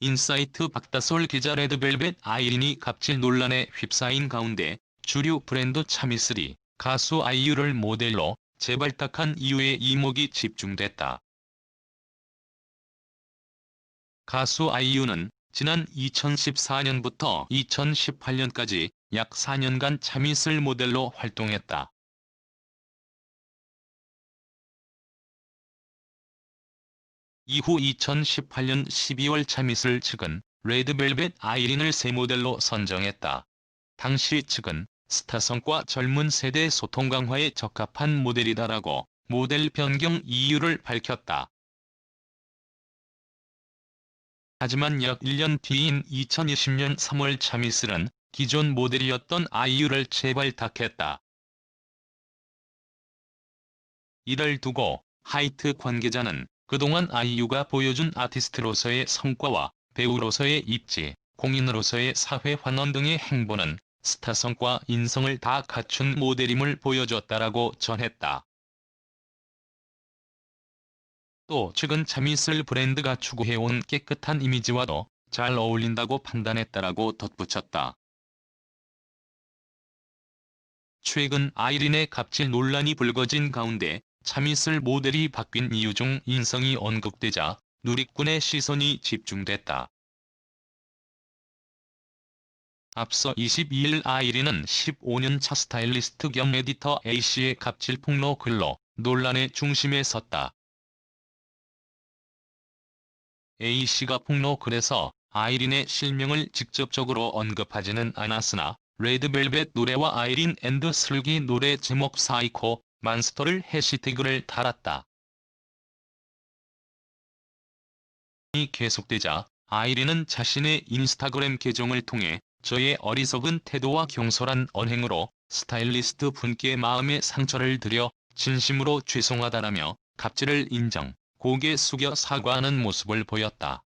인사이트 박다솔 기자 레드벨벳 아이린이 갑질 논란에 휩싸인 가운데 주류 브랜드 차미슬이 가수 아이유를 모델로 재발탁한 이유에 이목이 집중됐다. 가수 아이유는 지난 2014년부터 2018년까지 약 4년간 차미슬 모델로 활동했다. 이후 2018년 12월 차미슬 측은 레드벨벳 아이린을 새 모델로 선정했다. 당시 측은 스타성과 젊은 세대 소통 강화에 적합한 모델이다라고 모델 변경 이유를 밝혔다. 하지만 약 1년 뒤인 2020년 3월 차미슬은 기존 모델이었던 아이유를 재발탁했다. 이를 두고 하이트 관계자는 그동안 아이유가 보여준 아티스트로서의 성과와 배우로서의 입지, 공인으로서의 사회 환원 등의 행보는 스타성과 인성을 다 갖춘 모델임을 보여줬다라고 전했다. 또 최근 차미슬 브랜드가 추구해온 깨끗한 이미지와도 잘 어울린다고 판단했다라고 덧붙였다. 최근 아이린의 갑질 논란이 불거진 가운데 차미슬 모델이 바뀐 이유 중 인성이 언급되자 누리꾼의 시선이 집중됐다. 앞서 22일 아이린은 15년 차 스타일리스트 겸 에디터 A씨의 갑질 폭로 글로 논란의 중심에 섰다. A씨가 폭로 글에서 아이린의 실명을 직접적으로 언급하지는 않았으나 레드벨벳 노래와 아이린 앤드 슬기 노래 제목 사이코 만스터를 해시태그를 달았다. 이 계속되자 아이린은 자신의 인스타그램 계정을 통해 저의 어리석은 태도와 경솔한 언행으로 스타일리스트 분께 마음의 상처를 드려 진심으로 죄송하다라며 갑질을 인정, 고개 숙여 사과하는 모습을 보였다.